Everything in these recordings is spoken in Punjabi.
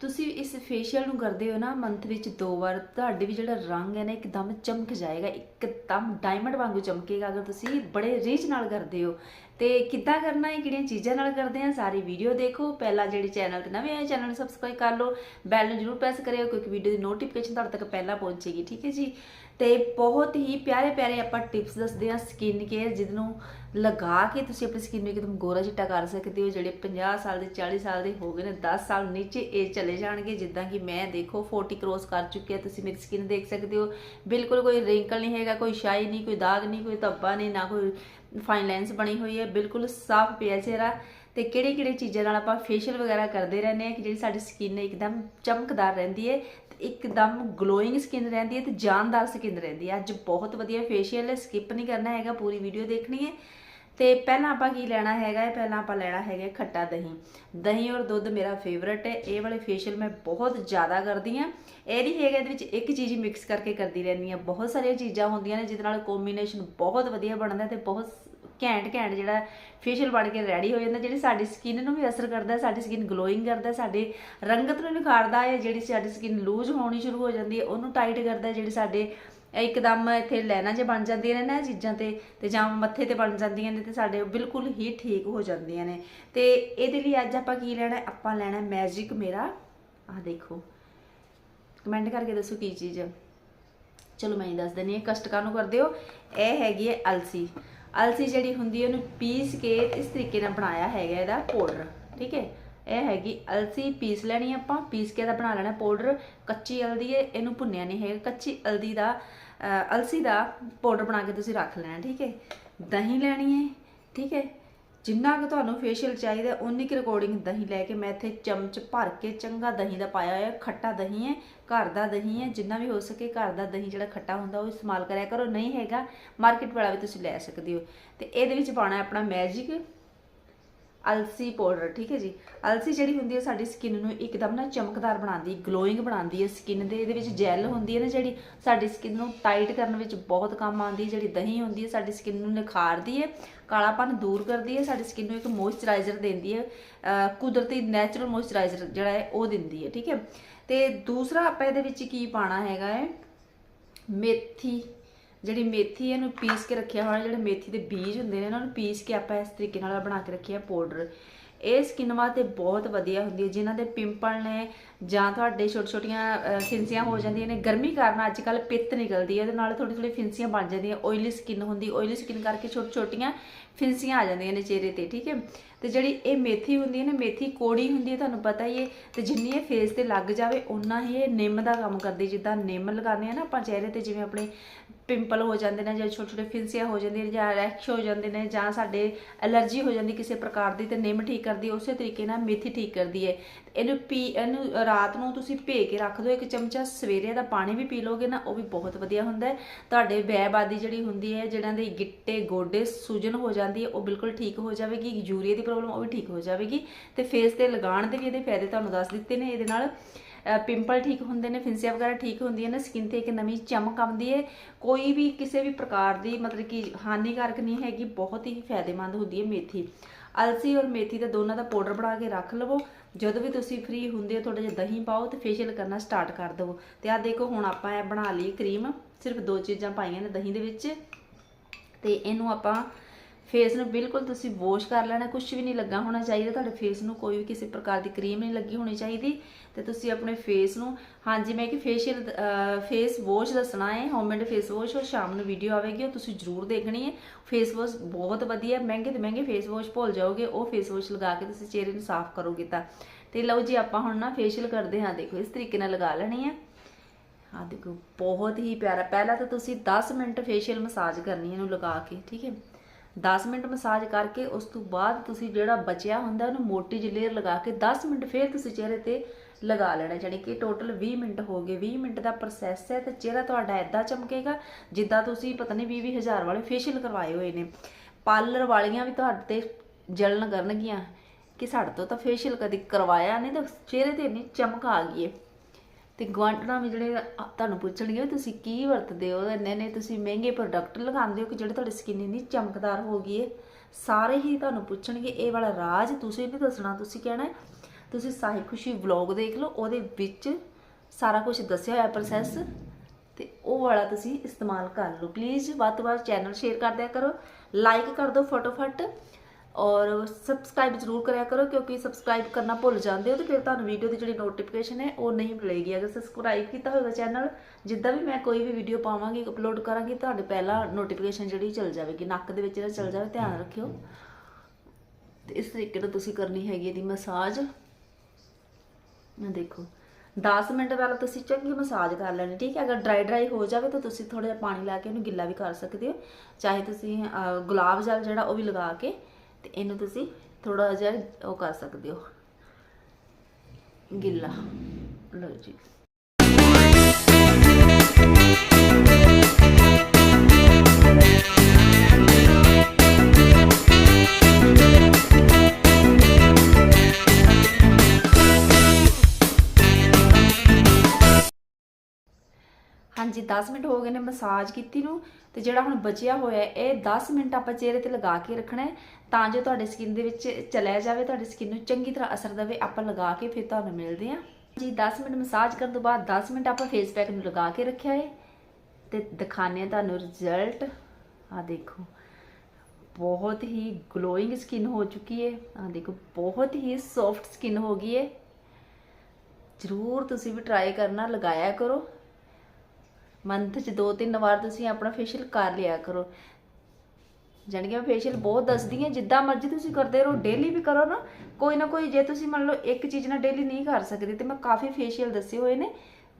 ਤੁਸੀਂ ਇਸ ਫੇਸ਼ੀਅਲ ਨੂੰ ਕਰਦੇ ਹੋ ਨਾ ਮੰਥ ਵਿੱਚ ਦੋ ਵਾਰ, ਤੁਹਾਡੇ ਵੀ ਜਿਹੜਾ ਰੰਗ ਹੈ ਨਾ ਇੱਕਦਮ ਚਮਕ ਜਾਏਗਾ, ਇੱਕਦਮ ਡਾਇਮੰਡ ਵਾਂਗੂ ਚਮਕੇਗਾ। ਅਗਰ ਤੁਸੀਂ ਬੜੇ ਰੀਚ ਨਾਲ ਕਰਦੇ ਹੋ ਤੇ ਕਿੱਦਾਂ ਕਰਨਾ ਹੈ ਕਿਹੜੀਆਂ ਚੀਜ਼ਾਂ ਨਾਲ ਕਰਦੇ ਆ, ਸਾਰੀ ਵੀਡੀਓ ਦੇਖੋ। ਪਹਿਲਾਂ ਜਿਹੜੇ ਚੈਨਲ ਤੇ ਨਵੇਂ ਆਏ ਚੈਨਲ ਨੂੰ ਸਬਸਕ੍ਰਾਈਬ ਕਰ ਲਓ। ਬੈਲ ਨੂੰ ਜਰੂਰ ਪ੍ਰੈਸ ਕਰਿਓ, ਕਿਉਂਕਿ ਵੀਡੀਓ ਦੀ ਨੋਟੀਫਿਕੇਸ਼ਨ ਤੁਹਾਡੇ ਤੱਕ ਪਹਿਲਾਂ ਪਹੁੰਚੇਗੀ, ਠੀਕ ਹੈ ਜੀ? ਤੇ ਬਹੁਤ ਹੀ ਪਿਆਰੇ ਪਿਆਰੇ ਆਪਾਂ ਟਿਪਸ ਦੱਸਦੇ ਆ ਸਕਿਨ ਕੇਅਰ ਜਿਹਨੂੰ ਲਗਾ ਕੇ ਤੁਸੀਂ ਆਪਣੀ ਸਕਿਨ ਨੂੰ ਇੱਕਦਮ ਗੋਰਾ ਚਿੱਟਾ ਕਰ ਸਕਦੇ ਹੋ। ਜਿਹੜੇ 50 ਸਾਲ ਦੇ 40 ਸਾਲ ਦੇ ਹੋ ਗਏ ਨੇ 10 ਸਾਲ ਨੀਚੇ ਇਹ ਚਲੇ ਜਾਣਗੇ। ਜਿੱਦਾਂ ਕਿ ਮੈਂ ਦੇਖੋ 40 ਕ੍ਰੋਸ ਕਰ ਚੁੱਕੀ ਹੈ ਤੁਸੀਂ ਮੇਰੀ ਸਕਿਨ ਦੇਖ ਸਕਦੇ ਹੋ। ਬਿਲਕੁਲ ਕੋਈ ਰਿੰਕਲ ਨਹੀਂ ਹੈਗਾ, ਕੋਈ ਸ਼ਾਈ ਨਹੀਂ, ਕੋਈ ਦਾਗ ਨਹੀਂ, ਕੋਈ ਧੱਬਾ ਨਹੀਂ, ਨਾ ਕੋਈ ਫਾਈਨ ਲਾਈਨਸ ਬਣੀ ਹੋਈ ਹੈ, ਬਿਲਕੁਲ ਸਾਫ਼ ਪਿਆ ਚਿਹਰਾ ਤੇ ਕਿਹੜੇ ਕਿਹੜੇ ਚੀਜ਼ਾਂ ਨਾਲ ਆਪਾਂ ਫੇਸ਼ੀਅਲ ਵਗੈਰਾ ਕਰਦੇ ਰਹਿੰਦੇ ਆ ਕਿ ਜਿਹੜੀ ਸਾਡੀ ਸਕਿਨ ਇੱਕਦਮ ਚਮਕਦਾਰ ਰਹਿੰਦੀ ਹੈ ਤੇ ਇੱਕਦਮ ਗਲੋਇੰਗ ਸਕਿਨ ਰਹਿੰਦੀ ਹੈ ਤੇ ਜਾਨਦਾਰ ਸਕਿਨ ਰਹਿੰਦੀ ਹੈ। ਅੱਜ ਬਹੁਤ ਵਧੀਆ ਫੇਸ਼ੀਅਲ ਹੈ ਸਕਿਪ ਨਹੀਂ ਕਰਨਾ ਹੈਗਾ, ਪੂਰੀ ਵੀਡੀਓ ਦੇਖਣੀ ਹੈ। ਤੇ ਪਹਿਲਾਂ ਆਪਾਂ ਕੀ ਲੈਣਾ ਹੈਗਾ ਹੈ? ਪਹਿਲਾਂ ਆਪਾਂ ਲੈਣਾ ਹੈਗਾ ਖੱਟਾ ਦਹੀਂ। ਦਹੀਂ ਔਰ ਦੁੱਧ ਮੇਰਾ ਫੇਵਰਟ ਹੈ। ਇਹ ਵਾਲੇ ਫੇਸ਼ੀਅਲ ਮੈਂ ਬਹੁਤ ਜ਼ਿਆਦਾ ਕਰਦੀ ਆ ਇਹ ਨਹੀਂ ਹੈਗਾ ਇਹਦੇ ਵਿੱਚ ਇੱਕ ਚੀਜ਼ ਮਿਕਸ ਕਰਕੇ ਕਰਦੀ ਰਹਿੰਦੀ ਆ ਬਹੁਤ ਸਾਰੀਆਂ ਚੀਜ਼ਾਂ ਹੁੰਦੀਆਂ ਨੇ, ਜਿਹਦੇ ਨਾਲ ਕੰਬੀਨੇਸ਼ਨ ਬਹੁਤ ਵਧੀਆ ਬਣਦਾ ਤੇ ਬਹੁਤ ਘੈਂਟ ਘੈਂਟ ਜਿਹੜਾ ਫੇਸ਼ੀਅਲ ਬਣ ਕੇ ਰੈਡੀ ਹੋ ਜਾਂਦਾ, ਜਿਹੜੀ ਸਾਡੀ ਸਕਿਨ ਨੂੰ ਵੀ ਅਸਰ ਕਰਦਾ, ਸਾਡੀ ਸਕਿਨ ਗਲੋਇੰਗ ਕਰਦਾ, ਸਾਡੇ ਰੰਗਤ ਨੂੰ ਨਿਖਾਰਦਾ ਹੈ, ਜਿਹੜੀ ਸਾਡੀ ਸਕਿਨ ਲੂਜ਼ ਹੋਣੀ ਸ਼ੁਰੂ ਹੋ ਜਾਂਦੀ ਹੈ, ਉਹਨੂੰ ਟਾਈਟ ਕਰਦਾ, ਜਿਹੜੀ ਸਾਡੇ ਇੱਕਦਮ ਇੱਥੇ ਲੈਣਾ ਜੇ ਬਣ ਜਾਂਦੀਆਂ ਨੇ ਨਾ ਇਹ ਚੀਜ਼ਾਂ ਤੇ ਤੇ ਜਾਂ ਮੱਥੇ ਤੇ ਬਣ ਜਾਂਦੀਆਂ ਨੇ ਤੇ ਸਾਡੇ ਬਿਲਕੁਲ ਹੀ ਠੀਕ ਹੋ ਜਾਂਦੀਆਂ ਨੇ। ਤੇ ਇਹਦੇ ਲਈ ਅੱਜ ਆਪਾਂ ਕੀ ਲੈਣਾ, ਆਪਾਂ ਲੈਣਾ ਮੈਜਿਕ ਮੇਰਾ, ਆਹ ਦੇਖੋ। ਕਮੈਂਟ ਕਰਕੇ ਦੱਸੋ ਕੀ ਚੀਜ਼। ਹੈ ਚਲੋ ਮੈਂ ਹੀ ਦੱਸ ਦਿੰਦੀ ਹਾਂ ਕਸ਼ਟ ਨੂੰ ਕਰਦੇ ਹੋ ਇਹ ਹੈਗੀ ਹੈ ਅਲਸੀ। ਅਲਸੀ ਜਿਹੜੀ ਹੁੰਦੀ ਹੈ ਉਹਨੂੰ ਪੀਸ ਕੇ ਇਸ ਤਰੀਕੇ ਨਾਲ ਬਣਾਇਆ ਹੈਗਾ ਇਹਦਾ ਪਾਊਡਰ ਠੀਕ ਹੈ? ਇਹ ਹੈਗੀ ਅਲਸੀ, ਪੀਸ ਲੈਣੀ ਆਪਾਂ, ਪੀਸ ਕੇ ਇਹਦਾ ਬਣਾ ਲੈਣਾ ਪਾਊਡਰ ਕੱਚੀ ਹਲਦੀ ਹੈ, ਇਹਨੂੰ ਭੁੰਨਿਆ ਨਹੀਂ ਹੈਗਾ। ਕੱਚੀ ਹਲਦੀ ਦਾ ਅਲਸੀ ਦਾ ਪਾਊਡਰ ਬਣਾ ਕੇ ਤੁਸੀਂ ਰੱਖ ਲੈਣਾ, ਠੀਕ ਹੈ? ਦਹੀਂ ਲੈਣੀ ਹੈ, ਠੀਕ ਹੈ? ਜਿੰਨਾ ਕੁ ਤੁਹਾਨੂੰ ਫੇਸ਼ੀਅਲ ਚਾਹੀਦਾ ਉਨੀ ਕੁ ਰਿਕਾਰਡਿੰਗ ਦਹੀਂ ਲੈ ਕੇ ਮੈਂ ਇੱਥੇ ਚਮਚ ਭਰ ਕੇ ਚੰਗਾ ਦਹੀਂ ਦਾ ਪਾਇਆ ਹੋਇਆ, ਖੱਟਾ ਦਹੀਂ ਹੈ, ਘਰ ਦਾ ਦਹੀਂ ਹੈ, ਜਿੰਨਾ ਵੀ ਹੋ ਸਕੇ ਘਰ ਦਾ ਦਹੀਂ ਜਿਹੜਾ ਖੱਟਾ ਹੁੰਦਾ ਉਹ ਇਸਤੇਮਾਲ ਕਰਿਆ ਕਰੋ, ਨਹੀਂ ਹੈਗਾ ਮਾਰਕੀਟ ਵਾਲਾ ਵੀ ਤੁਸੀਂ ਲੈ ਸਕਦੇ ਹੋ। ਤੇ ਇਹਦੇ ਵਿੱਚ ਪਾਉਣਾ ਆਪਣਾ ਮੈਜਿਕ ਅਲਸੀ ਪਾਊਡਰ ਠੀਕ ਹੈ ਜੀ? ਅਲਸੀ ਜਿਹੜੀ ਹੁੰਦੀ ਹੈ, ਸਾਡੀ ਸਕਿਨ ਨੂੰ ਇੱਕਦਮ ਨਾ ਚਮਕਦਾਰ ਬਣਾਉਂਦੀ ਗਲੋਇੰਗ ਬਣਾਉਂਦੀ ਹੈ ਸਕਿਨ ਦੇ। ਇਹਦੇ ਵਿੱਚ ਜੈਲ ਹੁੰਦੀ ਹੈ ਨਾ ਜਿਹੜੀ, ਸਾਡੀ ਸਕਿਨ ਨੂੰ ਟਾਈਟ ਕਰਨ ਵਿੱਚ ਬਹੁਤ ਕੰਮ ਆਉਂਦੀ ਹੈ। ਜਿਹੜੀ ਦਹੀਂ ਹੁੰਦੀ ਹੈ, ਸਾਡੀ ਸਕਿਨ ਨੂੰ ਨਿਖਾਰਦੀ ਹੈ, ਕਾਲਾਪਨ ਦੂਰ ਕਰਦੀ ਹੈ, ਸਾਡੀ ਸਕਿਨ ਨੂੰ ਇੱਕ ਮੋਇਸਚਰਾਈਜ਼ਰ ਦਿੰਦੀ ਹੈ ਕੁਦਰਤੀ ਨੈਚੁਰਲ ਮੋਇਸਚਰਾਈਜ਼ਰ ਜਿਹੜਾ ਹੈ, ਉਹ ਦਿੰਦੀ ਹੈ, ਠੀਕ ਹੈ? ਤੇ ਦੂਸਰਾ ਆਪਾਂ ਇਹਦੇ ਵਿੱਚ ਕੀ ਪਾਣਾ ਹੈਗਾ ਹੈ? ਮੇਥੀ। ਜਿਹੜੀ ਮੇਥੀ ਇਹਨੂੰ ਪੀਸ ਕੇ ਰੱਖਿਆ ਹੋਣਾ ਜਿਹੜੇ ਮੇਥੀ ਦੇ ਬੀਜ ਹੁੰਦੇ ਨੇ ਇਹਨਾਂ ਨੂੰ ਪੀਸ ਕੇ ਆਪਾਂ ਇਸ ਤਰੀਕੇ ਨਾਲ ਬਣਾ ਕੇ ਰੱਖਿਆ ਪਾਊਡਰ ਇਹ ਸਕਿਨ ਵਾਸਤੇ ਬਹੁਤ ਵਧੀਆ ਹੁੰਦੀ ਹੈ ਜਿਨ੍ਹਾਂ ਦੇ ਪਿੰਪਲ ਨੇ ਜਾਂ ਤੁਹਾਡੇ ਛੋਟੇ ਛੋਟੀਆਂ ਅਹ, ਫਿੰਸੀਆਂ ਹੋ ਜਾਂਦੀਆਂ ਨੇ ਗਰਮੀ ਕਾਰਨ ਅੱਜ ਕੱਲ ਪਿੱਤ ਨਿਕਲਦੀ ਹੈ ਇਹਦੇ ਨਾਲ ਥੋੜੀ ਥੋੜੀ ਫਿੰਸੀਆਂ ਬਣ ਜਾਂਦੀਆਂ ਓਇਲੀ ਸਕਿਨ ਹੁੰਦੀ ਓਇਲੀ ਸਕਿਨ ਕਰਕੇ ਛੋਟੀ ਛੋਟੀਆਂ ਫਿੰਸੀਆਂ ਆ ਜਾਂਦੀਆਂ ਨੇ ਚਿਹਰੇ ਤੇ ਠੀਕ ਹੈ? ਤੇ ਜਿਹੜੀ ਇਹ ਮੇਥੀ ਹੁੰਦੀ ਹੈ ਨਾ ਮੇਥੀ ਕੋੜੀ ਹੁੰਦੀ ਹੈ ਤੁਹਾਨੂੰ ਪਤਾ ਹੀ ਹੈ ਤੇ ਜਿੰਨੀ ਇਹ ਫੇਸ ਤੇ ਲੱਗ ਜਾਵੇ ਉਨਾ ਹੀ ਇਹ ਨਿੰਮ ਦਾ ਕੰਮ ਕਰਦੀ ਜਿੱਦਾਂ ਨਿੰਮ ਲਗਾਉਂਦੇ ਆ ਨਾ ਆਪਾਂ ਚਿਹਰੇ ਤੇ ਜਿਵੇਂ ਆਪਣੇ ਪਿੰਪਲ ਹੋ ਜਾਂਦੇ ਨੇ ਜਾਂ ਛੋਟੇ ਛੋਟੇ ਫਿੰਸੀਆਂ ਹੋ ਜਾਂਦੀਆਂ ਨੇ ਜਾਂ ਰੈਕਸ਼ ਹੋ ਜਾਂਦੇ ਨੇ ਜਾਂ ਸਾਡੇ ਐਲਰਜੀ ਹੋ ਜਾਂਦੀ ਕਿਸੇ ਪ੍ਰਕਾਰ ਦੀ ਤੇ ਨਿੰਮ ਠੀਕ ਕਰਦੀ, ਉਸੇ ਤਰੀਕੇ ਨਾਲ ਮੇਥੀ ਠੀਕ ਕਰਦੀ ਹੈ। ਇਹਨੂੰ ਪੀ, ਇਹਨੂੰ ਰਾਤ ਨੂੰ ਤੁਸੀਂ ਭੇ ਕੇ ਰੱਖ ਦਿਓ, ਇੱਕ ਚਮਚਾ ਸਵੇਰੇ ਦਾ ਪਾਣੀ ਵੀ ਪੀ ਲੋਗੇ ਨਾ, ਉਹ ਵੀ ਬਹੁਤ ਵਧੀਆ ਹੁੰਦਾ ਹੈ। ਤੁਹਾਡੇ ਵੈਬਾਦੀ ਜਿਹੜੀ ਹੁੰਦੀ ਹੈ, ਜਿਹਨਾਂ ਦੇ ਗਿੱਟੇ, ਗੋਡੇ ਸੂਜਨ ਹੋ ਜਾਂਦੀ ਹੈ, ਉਹ ਬਿਲਕੁਲ ਠੀਕ ਹੋ ਜਾਵੇਗੀ, ਯੂਰੀਆ ਦੀ ਪ੍ਰੋਬਲਮ ਉਹ ਵੀ ਠੀਕ ਹੋ ਜਾਵੇਗੀ। ਤੇ ਫੇਸ ਤੇ ਲਗਾਉਣ ਦੇ ਵੀ ਇਹਦੇ ਫਾਇਦੇ ਤੁਹਾਨੂੰ ਦੱਸ ਦਿੱਤੇ ਨੇ, ਇਹਦੇ ਨਾਲ ਪਿੰਪਲ ਠੀਕ ਹੁੰਦੇ ਨੇ, ਫਿੰਸੀਆਂ ਵਗੈਰਾ ਠੀਕ ਹੁੰਦੀਆਂ ਨੇ ਸਕਿਨ ਤੇ ਇੱਕ ਨਵੀਂ ਚਮਕ ਆਉਂਦੀ ਹੈ। ਕੋਈ ਵੀ ਕਿਸੇ ਵੀ ਪ੍ਰਕਾਰ ਦੀ ਮਤਲਬ ਕਿ ਹਾਨੀਕਾਰਕ ਨਹੀਂ ਹੈਗੀ, ਬਹੁਤ ਹੀ ਫਾਇਦੇਮੰਦ ਹੁੰਦੀ ਹੈ ਮੇਥੀ। ਅਲਸੀ ਔਰ ਮੇਥੀ ਦਾ ਦੋਨਾਂ ਦਾ ਪਾਊਡਰ ਬਣਾ ਕੇ ਰੱਖ ਲਵੋ। ਜਦੋਂ ਵੀ ਤੁਸੀਂ ਫ੍ਰੀ ਹੁੰਦੇ ਹੋ ਥੋੜਾ ਜਿਹਾ ਦਹੀਂ ਪਾਓ ਤੇ ਫੇਸ਼ੀਅਲ ਕਰਨਾ ਸਟਾਰਟ ਕਰ ਦਿਓ ਤੇ ਆ ਦੇਖੋ, ਹੁਣ ਆਪਾਂ ਇਹ ਬਣਾ ਲਈ ਕਰੀਮ ਸਿਰਫ ਦੋ ਚੀਜ਼ਾਂ ਪਾਈਆਂ ਨੇ ਦਹੀਂ ਦੇ ਵਿੱਚ। ਤੇ ਇਹਨੂੰ ਆਪਾਂ ਫੇਸ ਨੂੰ ਬਿਲਕੁਲ ਤੁਸੀਂ ਵਾਸ਼ ਕਰ ਲੈਣਾ ਕੁਝ ਵੀ ਨਹੀਂ ਲੱਗਾ ਹੋਣਾ ਚਾਹੀਦਾ, ਤੁਹਾਡੇ ਫੇਸ ਨੂੰ ਕੋਈ ਵੀ ਕਿਸੇ ਪ੍ਰਕਾਰ ਦੀ ਕਰੀਮ ਨਹੀਂ ਲੱਗੀ ਹੋਣੀ ਚਾਹੀਦੀ। ਤੇ ਤੁਸੀਂ ਆਪਣੇ ਫੇਸ ਨੂੰ, ਹਾਂਜੀ, ਮੈਂ ਕਿ ਫੇਸ਼ੀਅਲ ਫੇਸ ਵਾਸ਼ ਦੱਸਣਾ ਹੈ ਹੋਮਮੇਡ ਫੇਸ ਵਾਸ਼ ਉਹ ਸ਼ਾਮ ਨੂੰ ਵੀਡੀਓ ਆਵੇਗੀ, ਉਹ ਤੁਸੀਂ ਜ਼ਰੂਰ ਦੇਖਣੀ ਹੈ। ਫੇਸ ਵਾਸ਼ ਬਹੁਤ ਵਧੀਆ, ਮਹਿੰਗੇ ਤੇ ਮਹਿੰਗੇ ਫੇਸ ਵਾਸ਼ ਭੁੱਲ ਜਾਓਗੇ, ਉਹ ਫੇਸ ਵਾਸ਼ ਲਗਾ ਕੇ ਤੁਸੀਂ ਚਿਹਰੇ ਨੂੰ ਸਾਫ਼ ਕਰੋਗੇ ਤਾਂ। ਤੇ ਲਓ ਜੀ, ਆਪਾਂ ਹੁਣ ਨਾ ਫੇਸ਼ੀਅਲ ਕਰਦੇ ਹਾਂ, ਦੇਖੋ, ਇਸ ਤਰੀਕੇ ਨਾਲ ਲਗਾ ਲੈਣੀ ਹੈ। ਆ ਦੇਖੋ, ਬਹੁਤ ਹੀ ਪਿਆਰਾ, ਪਹਿਲਾਂ ਤਾਂ ਤੁਸੀਂ 10 ਮਿੰਟ ਫੇਸ਼ੀਅਲ ਮਸਾਜ ਕਰਨੀ ਹੈ ਇਹਨੂੰ ਲਗਾ ਕੇ, ਠੀਕ ਹੈ। 10 ਮਿੰਟ ਮਸਾਜ ਕਰਕੇ ਉਸ ਤੋਂ ਬਾਅਦ ਤੁਸੀਂ ਜਿਹੜਾ ਬਚਿਆ ਹੁੰਦਾ ਉਹਨੂੰ ਮੋਟੀ ਜਿਹੀ ਲੇਅਰ ਲਗਾ ਕੇ 10 ਮਿੰਟ ਫੇਰ ਤੁਸੀਂ ਚਿਹਰੇ ਤੇ ਲਗਾ ਲੈਣਾ, ਜਾਣੀ ਕਿ ਟੋਟਲ 20 ਮਿੰਟ ਹੋ ਗਏ। 20 ਮਿੰਟ ਦਾ ਪ੍ਰੋਸੈਸ ਹੈ ਤੇ ਚਿਹਰਾ ਤੁਹਾਡਾ ਐਦਾਂ ਚਮਕੇਗਾ ਜਿੱਦਾਂ ਤੁਸੀਂ ਪਤਾ ਨਹੀਂ 20 20 ਹਜ਼ਾਰ ਵਾਲੇ ਫੇਸ਼ੀਅਲ ਕਰਵਾਏ ਹੋਏ ਨੇ। ਪਾਰਲਰ ਵਾਲੀਆਂ ਵੀ ਤੁਹਾਡੇ ਤੇ ਜਲਣ ਕਰਨਗੀਆਂ ਕਿ ਸਾਡੇ ਤੋਂ ਤਾਂ ਫੇਸ਼ੀਅਲ ਕਦੀ ਕਰਵਾਇਆ ਨਹੀਂ ਤਾਂ ਚਿਹਰੇ ਤੇ ਇੰਨੀ ਚਮਕ ਆ ਗਈ ਹੈ ਤੇ ਗੁਆਂਢਣਾ ਵੀ ਜਿਹੜੇ ਤੁਹਾਨੂੰ ਪੁੱਛਣਗੇ ਵੀ ਤੁਸੀਂ ਕੀ ਵਰਤਦੇ ਹੋ? ਇੰਨੇ ਨੇ ਤੁਸੀਂ ਮਹਿੰਗੇ ਪ੍ਰੋਡਕਟ ਲਗਾਉਂਦੇ ਹੋ ਕਿ ਜਿਹੜੇ ਤੁਹਾਡੀ ਸਕਿਨ ਇੰਨੀ ਚਮਕਦਾਰ ਹੋ ਗਈ ਹੈ? ਸਾਰੇ ਹੀ ਤੁਹਾਨੂੰ ਪੁੱਛਣਗੇ, ਇਹ ਵਾਲਾ ਰਾਜ ਤੁਸੀਂ ਨਹੀਂ ਦੱਸਣਾ, ਤੁਸੀਂ ਕਹਿਣਾ ਤੁਸੀਂ ਸਾਹੀ ਖੁਸ਼ੀ ਵਲੌਗ ਦੇਖ ਲਓ, ਉਹਦੇ ਵਿੱਚ ਸਾਰਾ ਕੁਝ ਦੱਸਿਆ ਹੋਇਆ ਪ੍ਰੋਸੈਸ ਤੇ ਉਹ ਵਾਲਾ ਤੁਸੀਂ ਇਸਤੇਮਾਲ ਕਰ ਲਓ। ਪਲੀਜ਼ ਵੱਧ ਤੋਂ ਵੱਧ ਚੈਨਲ ਸ਼ੇਅਰ ਕਰ ਦਿਆ ਕਰੋ। ਲਾਈਕ ਕਰ ਦਿਓ ਫਟੋਫਟ। ਔਰ ਸਬਸਕ੍ਰਾਈਬ ਜ਼ਰੂਰ ਕਰਿਆ ਕਰੋ ਕਿਉਂਕਿ ਸਬਸਕ੍ਰਾਈਬ ਕਰਨਾ ਭੁੱਲ ਜਾਂਦੇ ਹੋ ਤੇ ਫਿਰ ਤੁਹਾਨੂੰ ਵੀਡੀਓ ਦੀ ਜਿਹੜੀ ਨੋਟੀਫਿਕੇਸ਼ਨ ਹੈ ਉਹ ਨਹੀਂ ਮਿਲੇਗੀ। ਅਗਰ ਸਬਸਕ੍ਰਾਈਬ ਕੀਤਾ ਹੋਵੇਗਾ ਚੈਨਲ ਜਿੱਦਾਂ ਵੀ ਮੈਂ ਕੋਈ ਵੀ ਵੀਡੀਓ ਪਾਵਾਂਗੀ ਅਪਲੋਡ ਕਰਾਂਗੀ ਤੁਹਾਡੇ ਪਹਿਲਾਂ ਨੋਟੀਫਿਕੇਸ਼ਨ ਜਿਹੜੀ ਚੱਲ ਜਾਵੇਗੀ ਨੱਕ ਦੇ ਵਿੱਚ ਜਿਹੜਾ ਚੱਲ ਜਾਵੇ ਧਿਆਨ ਰੱਖਿਓ। ਤੇ ਇਸ ਤਰੀਕੇ ਨਾਲ ਤੁਸੀਂ ਕਰਨੀ ਹੈਗੀ ਇਹਦੀ ਮਸਾਜ ਨਾ ਦੇਖੋ 10 ਮਿੰਟ ਪਹਿਲਾਂ ਤੁਸੀਂ ਚੰਗੀ ਮਸਾਜ ਕਰ ਲੈਣੀ ਠੀਕ ਹੈ? ਅਗਰ ਡਰਾਈ ਡਰਾਈ ਹੋ ਜਾਵੇ ਤਾਂ ਤੁਸੀਂ ਥੋੜਾ ਜਿਹਾ ਪਾਣੀ ਲਾ ਕੇ ਇਹਨੂੰ ਗਿੱਲਾ ਵੀ ਕਰ ਸਕਦੇ ਹੋ। ਚਾਹੇ ਤੁਸੀਂ ਗੁਲਾਬ ਜਲ ਜਿਹੜਾ ਉਹ ਵੀ ਲਗਾ ਕੇ ਤੇ ਇਹਨੂੰ ਤੁਸੀਂ ਥੋੜਾ ਜਿਹਾ ਉਹ ਕਰ ਸਕਦੇ ਹੋ। ਗਿੱਲਾ। ਲਓ ਜੀ। 10 ਮਿੰਟ ਹੋ ਗਏ ਨੇ ਮਸਾਜ ਕੀਤੀ ਨੂੰ ਤੇ ਜਿਹੜਾ ਹੁਣ ਬਚਿਆ ਹੋਇਆ ਇਹ 10 ਮਿੰਟ ਆਪਾਂ ਚਿਹਰੇ ਤੇ ਲਗਾ ਕੇ ਰੱਖਣਾ ਹੈ, ਤਾਂ ਜੋ ਤੁਹਾਡੇ ਸਕਿਨ ਦੇ ਵਿੱਚ ਚਲਿਆ ਜਾਵੇ, ਤੁਹਾਡੀ ਸਕਿਨ ਨੂੰ ਚੰਗੀ ਤਰ੍ਹਾਂ ਅਸਰ ਦੇਵੇ, ਆਪਾਂ ਲਗਾ ਕੇ ਫਿਰ ਤੁਹਾਨੂੰ ਮਿਲਦੇ ਹਾਂ। ਜੀ 10 ਮਿੰਟ ਮਸਾਜ ਕਰਨ ਤੋਂ ਬਾਅਦ 10 ਮਿੰਟ ਆਪਾਂ ਫੇਸ ਪੈਕ ਨੂੰ ਲਗਾ ਕੇ ਰੱਖਿਆ ਹੈ ਤੇ ਦਿਖਾਣੇ ਆ ਤੁਹਾਨੂੰ ਰਿਜ਼ਲਟ ਆ ਦੇਖੋ, ਬਹੁਤ ਹੀ ਗਲੋਇੰਗ ਸਕਿਨ ਹੋ ਚੁੱਕੀ ਹੈ। ਆ ਦੇਖੋ, ਬਹੁਤ ਹੀ ਸੌਫਟ ਸਕਿਨ ਹੋ ਗਈ ਹੈ। ਜ਼ਰੂਰ ਤੁਸੀਂ ਵੀ ਟਰਾਈ ਕਰਨਾ, ਲਗਾਇਆ ਕਰੋ। ਮੰਥ 'ਚ ਦੋ ਤਿੰਨ ਵਾਰ ਤੁਸੀਂ ਆਪਣਾ ਫੇਸ਼ੀਅਲ ਕਰ ਲਿਆ ਕਰੋ। ਜਾਣੀ ਕਿ ਮੈਂ ਫੇਸ਼ੀਅਲ ਬਹੁਤ ਦੱਸਦੀ ਹਾਂ, ਜਿੱਦਾਂ ਮਰਜ਼ੀ ਤੁਸੀਂ ਕਰਦੇ ਰਹੋ ਡੇਲੀ ਵੀ ਕਰੋ ਨਾ। ਕੋਈ ਨਾ ਕੋਈ, ਜੇ ਤੁਸੀਂ ਮੰਨ ਲਓ ਇੱਕ ਚੀਜ਼ ਨਾਲ ਡੇਲੀ ਨਹੀਂ ਕਰ ਸਕਦੇ, ਤੇ ਮੈਂ ਕਾਫੀ ਫੇਸ਼ੀਅਲ ਦੱਸੇ ਹੋਏ ਨੇ।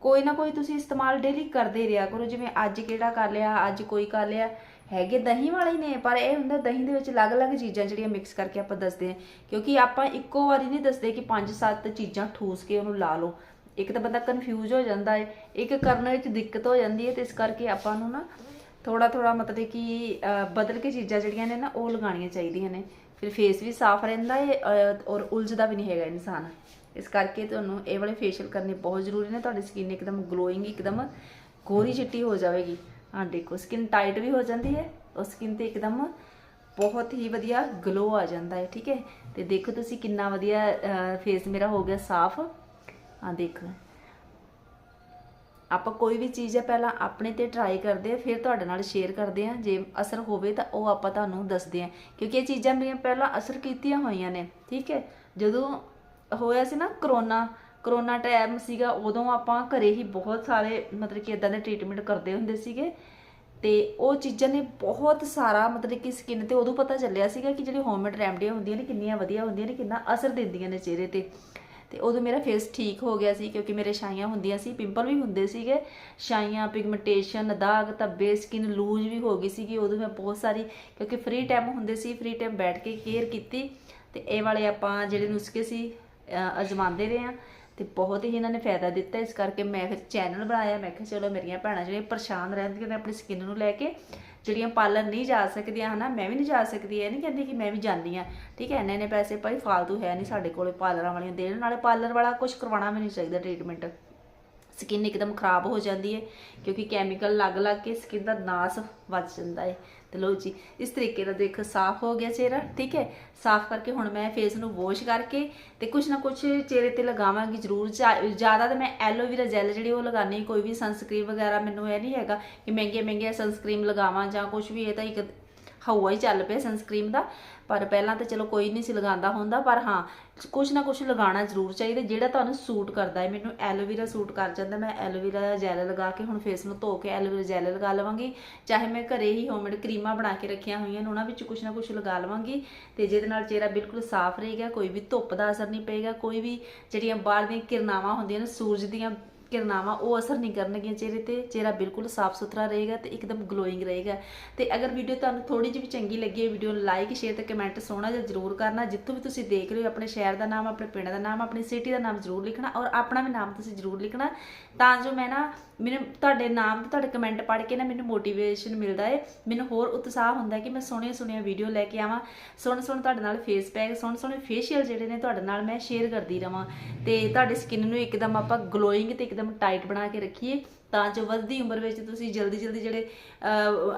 ਕੋਈ ਨਾ ਕੋਈ ਤੁਸੀਂ ਇਸਤੇਮਾਲ ਡੇਲੀ ਕਰਦੇ ਰਿਹਾ ਕਰੋ, ਜਿਵੇਂ ਅੱਜ ਕਿਹੜਾ ਕਰ ਲਿਆ, ਅੱਜ ਕੋਈ ਕਰ ਲਿਆ। ਹੈਗੇ ਦਹੀਂ ਵਾਲੇ ਨੇ, ਪਰ ਇਹ ਹੁੰਦਾ ਦਹੀਂ ਦੇ ਵਿੱਚ ਅਲੱਗ-ਅਲੱਗ ਚੀਜ਼ਾਂ ਜਿਹੜੀਆਂ ਮਿਕਸ ਕਰਕੇ ਆਪਾਂ ਦੱਸਦੇ ਹਾਂ। ਕਿਉਂਕਿ ਆਪਾਂ ਇੱਕੋ ਵਾਰੀ ਨਹੀਂ ਦੱਸਦੇ ਕਿ ਪੰਜ ਸੱਤ ਚੀਜ਼ਾਂ ਠੂਸ ਕੇ ਉਹਨੂੰ ਲਾ ਲਓ। ਇੱਕ ਤਾਂ ਬੰਦਾ ਕਨਫਿਊਜ਼ ਹੋ ਜਾਂਦਾ ਹੈ, ਇੱਕ ਕਰਨ ਵਿੱਚ ਦਿੱਕਤ ਹੋ ਜਾਂਦੀ ਹੈ ਤੇ ਇਸ ਕਰਕੇ ਆਪਾਂ ਨੂੰ ਨਾ ਥੋੜਾ ਥੋੜਾ ਮਤਲਬ ਕਿ ਬਦਲ ਕੇ ਚੀਜ਼ਾਂ ਜਿਹੜੀਆਂ ਨੇ ਨਾ ਉਹ ਲਗਾਉਣੀਆਂ ਚਾਹੀਦੀਆਂ ਨੇ। ਫਿਰ ਫੇਸ ਵੀ ਸਾਫ਼ ਰਹਿੰਦਾ ਹੈ ਔਰ ਉਲਝਦਾ ਵੀ ਨਹੀਂ ਹੈਗਾ ਇਨਸਾਨ। ਇਸ ਕਰਕੇ ਤੁਹਾਨੂੰ ਇਹ ਵਾਲੇ ਫੇਸ਼ੀਅਲ ਕਰਨੇ ਬਹੁਤ ਜ਼ਰੂਰੀ ਨੇ, ਤੁਹਾਡੀ ਸਕਿਨ ਇੱਕਦਮ ਗਲੋਇੰਗ ਇੱਕਦਮ ਗੋਰੀ ਚਿੱਟੀ ਹੋ ਜਾਵੇਗੀ। ਹਾਂ, ਦੇਖੋ ਸਕਿਨ ਟਾਈਟ ਵੀ ਹੋ ਜਾਂਦੀ ਹੈ, ਔਰ ਸਕਿਨ ਤੇ ਇੱਕਦਮ ਬਹੁਤ ਹੀ ਵਧੀਆ ਗਲੋ ਆ ਜਾਂਦਾ ਹੈ, ਠੀਕ ਹੈ? ਤੇ ਦੇਖੋ ਤੁਸੀਂ ਕਿੰਨਾ ਵਧੀਆ ਫੇਸ ਮੇਰਾ ਹੋ ਗਿਆ ਸਾਫ਼। ਆ ਦੇਖੋ ਆਪਾਂ ਕੋਈ ਵੀ ਚੀਜ਼ ਹੈ, ਪਹਿਲਾਂ ਆਪਣੇ ਤੇ ਟਰਾਈ ਕਰਦੇ ਆ ਫਿਰ ਤੁਹਾਡੇ ਨਾਲ ਸ਼ੇਅਰ ਕਰਦੇ ਆ ਜੇ ਅਸਰ ਹੋਵੇ ਤਾਂ ਉਹ ਆਪਾਂ ਤੁਹਾਨੂੰ ਦੱਸਦੇ ਆ ਕਿਉਂਕਿ ਇਹ ਚੀਜ਼ਾਂ ਮੇਰੀਆਂ ਪਹਿਲਾਂ ਅਸਰ ਕੀਤੀਆਂ ਹੋਈਆਂ ਨੇ, ਠੀਕ ਹੈ? ਜਦੋਂ ਹੋਇਆ ਸੀ ਨਾ ਕਰੋਨਾ ਕਰੋਨਾ ਟਾਈਮ ਸੀਗਾ, ਉਦੋਂ ਆਪਾਂ ਘਰੇ ਹੀ ਬਹੁਤ ਸਾਰੇ, ਮਤਲਬ ਕਿ ਇਦਾਂ ਦੇ ਟ੍ਰੀਟਮੈਂਟ ਕਰਦੇ ਹੁੰਦੇ ਸੀਗੇ। ਤੇ ਉਹ ਚੀਜ਼ਾਂ ਨੇ ਬਹੁਤ ਸਾਰਾ, ਮਤਲਬ ਕਿ ਸਕਿਨ ਤੇ ਉਦੋਂ ਪਤਾ ਚੱਲਿਆ ਸੀਗਾ ਕਿ ਜਿਹੜੀ ਹੋਮਮੇਡ ਰੈਮਡੀਆਂ ਹੁੰਦੀਆਂ ਨੇ, ਕਿੰਨੀਆਂ ਵਧੀਆ ਹੁੰਦੀਆਂ ਨੇ, ਕਿੰਨਾ ਅਸਰ ਦਿੰਦੀਆਂ ਨੇ ਚਿਹਰੇ ਤੇ। ਤੇ ਉਦੋਂ ਮੇਰਾ ਫੇਸ ਠੀਕ ਹੋ ਗਿਆ ਸੀ ਕਿਉਂਕਿ ਮੇਰੇ ਛਾਈਆਂ ਹੁੰਦੀਆਂ ਸੀ ਪਿੰਪਲ ਵੀ ਹੁੰਦੇ ਸੀਗੇ, ਛਾਈਆਂ ਪਿਗਮੈਂਟੇਸ਼ਨ ਦਾਗ, ਧੱਬੇ ਸਕਿਨ ਲੂਜ਼ ਵੀ ਹੋ ਗਈ ਸੀਗੀ, ਉਦੋਂ ਮੈਂ ਬਹੁਤ ਸਾਰੀ, ਕਿਉਂਕਿ ਫ੍ਰੀ ਟਾਈਮ ਹੁੰਦੇ ਸੀ ਫ੍ਰੀ ਟਾਈਮ ਬੈਠ ਕੇ ਕੇਅਰ ਕੀਤੀ ਤੇ ਇਹ ਵਾਲੇ ਆਪਾਂ ਜਿਹੜੇ ਨੁਸਖੇ ਸੀ ਅਜ਼ਮਾਉਂਦੇ ਰਹੇ ਆ ਤੇ ਬਹੁਤ ਹੀ ਇਹਨਾਂ ਨੇ ਫਾਇਦਾ ਦਿੱਤਾ, ਇਸ ਕਰਕੇ ਮੈਂ ਫਿਰ ਚੈਨਲ ਬਣਾਇਆ, ਮੈਂ ਕਿਹਾ ਚਲੋ ਮੇਰੀਆਂ ਭੈਣਾਂ ਜਿਹੜੀਆਂ ਪਰੇਸ਼ਾਨ ਰਹਿੰਦੀਆਂ ਨੇ ਆਪਣੀ ਸਕਿਨ ਨੂੰ ਲੈ ਕੇ ਜਿਹੜੀਆਂ ਪਾਰਲਰ ਨਹੀਂ ਜਾ ਸਕਦੀਆਂ, ਹਨਾ, ਮੈਂ ਵੀ ਨਹੀਂ ਜਾ ਸਕਦੀ, ਇਹ ਨਹੀਂ ਕਹਿੰਦੀ ਕਿ ਮੈਂ ਵੀ ਜਾਂਦੀ ਆ ਠੀਕ ਹੈ ਇੰਨੇ ਇੰਨੇ ਪੈਸੇ ਭਾਈ, ਫਾਲਤੂ ਹੈ ਨਹੀਂ ਸਾਡੇ ਕੋਲੇ, ਪਾਰਲਰਾਂ ਵਾਲੀਆਂ ਦੇਣ, ਨਾਲੇ ਪਾਰਲਰ ਵਾਲਾ ਕੁਝ ਕਰਵਾਉਣਾ ਵੀ ਨਹੀਂ ਚਾਹੀਦਾ ਟ੍ਰੀਟਮੈਂਟ ਸਕਿਨ ਇੱਕਦਮ ਖਰਾਬ ਹੋ ਜਾਂਦੀ ਹੈ, ਕਿਉਂਕਿ ਕੈਮੀਕਲ ਲੱਗ ਲੱਗ ਕੇ ਸਕਿਨ ਦਾ ਨਾਸ ਵੱਜ ਜਾਂਦਾ ਹੈ। ਤੇ ਲੋ ਜੀ, ਇਸ ਤਰੀਕੇ ਦਾ ਦੇਖ, ਸਾਫ਼ ਹੋ ਗਿਆ ਚਿਹਰਾ, ਠੀਕ ਹੈ? ਸਾਫ਼ ਕਰਕੇ ਹੁਣ ਮੈਂ ਫੇਸ ਨੂੰ ਵਾਸ਼ ਕਰਕੇ ਤੇ ਕੁਛ ਨਾ ਕੁਛ ਚਿਹਰੇ ਤੇ ਲਗਾਵਾਂਗੀ ਜ਼ਰੂਰ। ਜ਼ਿਆਦਾ ਤਾਂ ਮੈਂ ਐਲੋਵੇਰਾ ਜੈਲ ਜਿਹੜੀ ਉਹ ਲਗਾਨੀ ਕੋਈ ਵੀ ਸਨਸਕ੍ਰੀਨ ਵਗੈਰਾ ਮੈਨੂੰ ਇਹ ਨਹੀਂ ਹੈਗਾ ਕਿ ਮਹਿੰਗੇ ਮਹਿੰਗੇ ਸਨਸਕ੍ਰੀਨ ਲਗਾਵਾਂ ਜਾਂ ਕੁਛ ਵੀ, ਇਹ ਤਾਂ ਇੱਕ ਹਵਾ ਹੀ ਚੱਲ ਪਿਆ ਸਨਸਕ੍ਰੀਨ ਦਾ। ਪਰ ਪਹਿਲਾਂ ਤਾਂ ਚਲੋ ਕੋਈ ਨਹੀਂ ਸੀ ਲਗਾਉਂਦਾ ਹੁੰਦਾ, ਪਰ ਹਾਂ, ਕੁਛ ਨਾ ਕੁਛ ਲਗਾਉਣਾ ਜ਼ਰੂਰ ਚਾਹੀਦਾ, ਜਿਹੜਾ ਤੁਹਾਨੂੰ ਸੂਟ ਕਰਦਾ ਹੈ। ਮੈਨੂੰ ਐਲੋਵੇਰਾ ਸੂਟ ਕਰ ਜਾਂਦਾ, ਮੈਂ ਐਲੋਵੇਰਾ ਜੈਲ ਲਗਾ ਕੇ ਹੁਣ ਫੇਸ ਨੂੰ ਧੋ ਕੇ ਐਲੋਵੇਰਾ ਜੈਲ ਲਗਾ ਲਵਾਂਗੀ। ਚਾਹੇ ਮੈਂ ਘਰੇ ਹੀ ਹੋਮਮੇਡ ਕਰੀਮਾਂ ਬਣਾ ਕੇ ਰੱਖੀਆਂ ਹੋਈਆਂ ਨੇ, ਉਹਨਾਂ ਵਿੱਚ ਕੁਛ ਨਾ ਕੁਛ ਲਗਾ ਲਵਾਂਗੀ ਤੇ ਜਿਹਦੇ ਨਾਲ ਚਿਹਰਾ ਬਿਲਕੁਲ ਸਾਫ਼ ਰਹੇਗਾ, ਕੋਈ ਵੀ ਧੁੱਪ ਦਾ ਅਸਰ ਨਹੀਂ ਪਏਗਾ, ਕੋਈ ਵੀ ਜਿਹੜੀਆਂ ਬਾਹਰ ਦੀਆਂ ਕਿਰਨਾਵਾਂ ਹੁੰਦੀਆਂ ਨੇ, ਸੂਰਜ ਦੀਆਂ ਕਿਰਨਾਵਾਂ ਉਹ ਅਸਰ ਨਹੀਂ ਕਰਨਗੀਆਂ ਚਿਹਰੇ ਤੇ, ਚਿਹਰਾ ਬਿਲਕੁਲ ਸਾਫ਼ ਸੁਥਰਾ ਰਹੇਗਾ ਤੇ ਇੱਕਦਮ ਗਲੋਇੰਗ ਰਹੇਗਾ। ਤੇ ਅਗਰ ਵੀਡੀਓ ਤੁਹਾਨੂੰ ਥੋੜੀ ਜਿਹੀ ਵੀ ਚੰਗੀ ਲੱਗੀ ਹੈ ਵੀਡੀਓ ਨੂੰ ਲਾਈਕ ਸ਼ੇਅਰ ਤੇ ਕਮੈਂਟ ਸੋਹਣਾ ਜਿਹਾ ਜ਼ਰੂਰ ਕਰਨਾ। ਜਿੱਥੋਂ ਵੀ ਤੁਸੀਂ ਦੇਖ ਰਹੇ ਹੋ, ਆਪਣੇ ਸ਼ਹਿਰ ਦਾ ਨਾਮ, ਆਪਣੇ ਪਿੰਡ ਦਾ ਨਾਮ, ਆਪਣੀ ਸਿਟੀ ਦਾ ਨਾਮ ਜ਼ਰੂਰ ਲਿਖਣਾ ਔਰ ਆਪਣਾ ਵੀ ਨਾਮ ਤੁਸੀਂ ਜ਼ਰੂਰ ਲਿਖਣਾ। ਤਾਂ ਜੋ ਮੈਂ ਨਾ ਮੈਨੂੰ ਤੁਹਾਡੇ ਨਾਮ ਤੇ ਤੁਹਾਡੇ ਕਮੈਂਟ ਪੜ੍ਹ ਕੇ ਨਾ ਮੈਨੂੰ ਮੋਟੀਵੇਸ਼ਨ ਮਿਲਦਾ ਹੈ ਮੈਨੂੰ ਹੋਰ ਉਤਸ਼ਾਹ ਹੁੰਦਾ ਕਿ ਮੈਂ ਸੋਹਣੀਆਂ ਸੋਹਣੀਆਂ ਵੀਡੀਓ ਲੈ ਕੇ ਆਵਾਂ, ਸੋਹਣੇ ਸੋਹਣੇ ਤੁਹਾਡੇ ਨਾਲ ਫੇਸ ਪੈਕ ਸੋਹਣੇ ਸੋਹਣੇ ਫੇਸ਼ੀਅਲ ਜਿਹੜੇ ਨੇ ਤੁਹਾਡੇ ਨਾਲ ਮੈਂ ਸ਼ੇਅਰ ਕਰਦੀ ਰਵਾਂ। ਤੇ ਤੁਹਾਡੀ ਸਕਿਨ ਨੂੰ ਇੱਕਦਮ ਆਪਾਂ ਗਲੋਇੰਗ ਤੇ ਇੱਕਦਮ ਟਾਈਟ ਬਣਾ ਕੇ ਰੱਖੀਏ, ਤਾਂ ਜੋ ਵੱਧਦੀ ਉਮਰ ਵਿੱਚ ਤੁਸੀਂ ਜਲਦੀ ਜਲਦੀ ਜਿਹੜੇ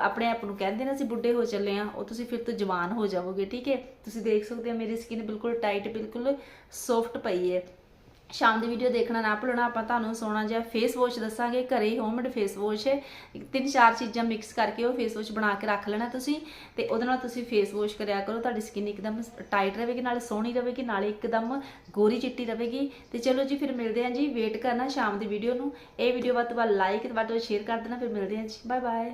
ਆਪਣੇ ਆਪ ਨੂੰ ਕਹਿੰਦੇ ਨੇ ਅਸੀਂ ਬੁੱਢੇ ਹੋ ਚੱਲੇ ਆ ਉਹ ਤੁਸੀਂ ਫਿਰ ਤੋਂ ਜਵਾਨ ਹੋ ਜਾਵੋਗੇ, ਠੀਕ ਹੈ? ਤੁਸੀਂ ਦੇਖ ਸਕਦੇ ਹੋ ਮੇਰੀ ਸਕਿਨ ਬਿਲਕੁਲ ਟਾਈਟ ਬਿਲਕੁਲ ਸੌਫਟ ਪਈ ਹੈ। ਸ਼ਾਮ ਦੀ ਵੀਡੀਓ ਦੇਖਣਾ ਨਾ ਭੁੱਲਣਾ, ਆਪਾਂ ਤੁਹਾਨੂੰ ਸੋਹਣਾ ਜਿਹਾ ਫੇਸ ਵਾਸ਼ ਦੱਸਾਂਗੇ, ਘਰੇ ਹੀ ਹੋਮਮੇਡ ਫੇਸ ਵਾਸ਼ ਹੈ। ਤਿੰਨ ਚਾਰ ਚੀਜ਼ਾਂ ਮਿਕਸ ਕਰਕੇ ਉਹ ਫੇਸ ਵਾਸ਼ ਬਣਾ ਕੇ ਰੱਖ ਲੈਣਾ ਤੁਸੀਂ ਤੇ ਉਹਦੇ ਨਾਲ ਤੁਸੀਂ ਫੇਸ ਵਾਸ਼ ਕਰਿਆ ਕਰੋ, ਤੁਹਾਡੀ ਸਕਿਨ ਇੱਕਦਮ ਟਾਈਟ ਰਹੇਗੀ, ਨਾਲੇ ਸੋਹਣੀ ਰਹੇਗੀ, ਨਾਲੇ ਇੱਕਦਮ ਗੋਰੀ ਚਿੱਟੀ ਰਹੇਗੀ। ਤੇ ਚਲੋ ਜੀ, ਫਿਰ ਮਿਲਦੇ ਹਾਂ ਜੀ ਵੇਟ ਕਰਨਾ ਸ਼ਾਮ ਦੀ ਵੀਡੀਓ ਨੂੰ। ਇਹ ਵੀਡੀਓ ਵੱਧ ਤੋਂ ਵੱਧ ਲਾਈਕ ਵੱਧ ਤੋਂ ਵੱਧ ਸ਼ੇਅਰ ਕਰ ਦੇਣਾ, ਫਿਰ ਮਿਲਦੇ ਹਾਂ ਜੀ। Bye bye